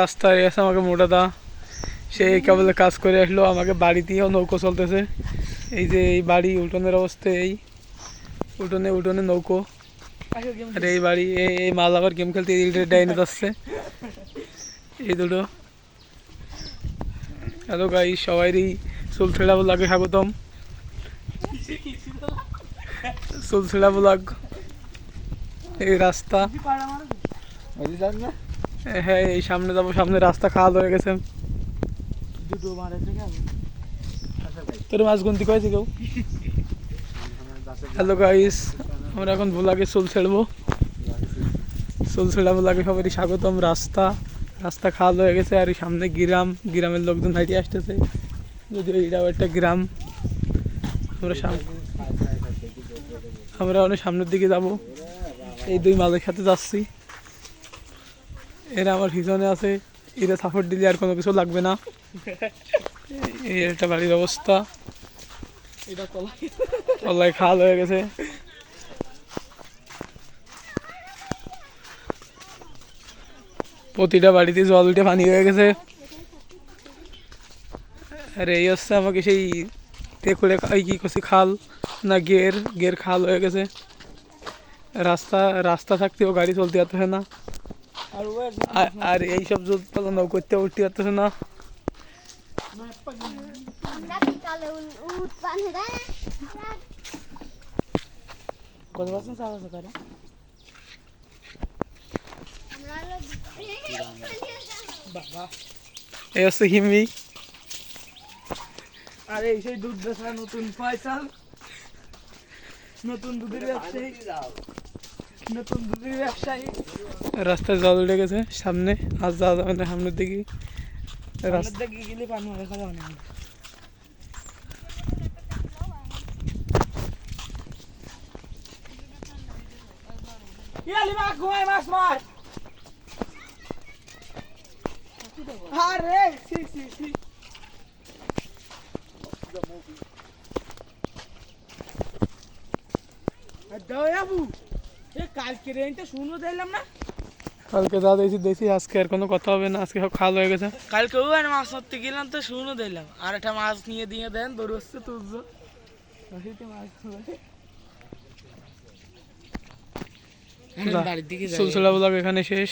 রাস্তায় এসে আমাকে মোটাদা সে কেবল কাজ করে আসলো, আমাকে বাড়িতেও নৌকো চলতেছে। এই যে এই বাড়ি, উঠোনের অবস্থা এই। উঠোনে উঠোনে নৌকো। আর এই বাড়ি এই এই মাল আবার গেম খেলতে ডাইনে যাচ্ছে। এই দুটো। হ্যালো গাই সবাইরই চুল ছেঁড়া লাগে স্বাগতম। চুল ছেঁড়া ব্লগ এই রাস্তা। হ্যাঁ এই সামনে যাব সামনে রাস্তা খাওয়া হয়ে গেছে। তোর মাছ গুনতি কয়েছে কেউ হ্যালো গাইস আমরা এখন ভোলাকে চুল ছেড়বো। চুল ছেড়া ভোলাকে সবারই স্বাগতম। রাস্তা রাস্তা খাল হয়ে গেছে আর এই সামনে গ্রাম। গ্রামের লোকজন হাঁটিয়ে আসতেছে। যদিও এটাও একটা গ্রাম। আমরা আমরা অনেক সামনের দিকে যাব। এই দুই মালের সাথে যাচ্ছি। এরা আমার পিছনে আছে এরা সাপোর্ট দিলে আর কোনো কিছু লাগবে না। এই একটা বাড়ির অবস্থা। তলায় খাল হয়ে গেছে। প্রতিটা বাড়িতে জল উঠে পানি হয়ে গেছে। আর এই হচ্ছে আমাকে সেই এই কি করছি খাল না গের গের খাল হয়ে গেছে। রাস্তা রাস্তা থাকতেও গাড়ি চলতে পারতেছে না। আর- আর এইসব জল করতে উঠতে পারতেছে না। কত বছর চাষ বাবা এই হচ্ছে হিমি। আরে এই সেই দুধ বেচা নতুন ফয়সাল। নতুন দুধের ব্যবসায়ী। নতুন দুধের ব্যবসায়ী। রাস্তায় জল উঠে গেছে সামনে আজ যাওয়া যাবে না সামনের দিকে। রাস্তা দিকে গেলে পানি না মাছ মাছ মাছ আরে সি সি সি এ কালকে রেঞ্জটা শুনো দিলাম না? কালকে যা দেখছি দেখছি আজকে আর কোনো কথা হবে না আজকে সব খাল হয়ে গেছে। কালকে ও আর মাছ ধরতে গেলাম তো শুনো দিলাম আর একটা মাছ নিয়ে দিয়ে দেন দৌড় হচ্ছে তুলছো মাছ ধরে। যা, বাড়ির দিকে যাই। চুলচুলা ব্লগ এখানে শেষ।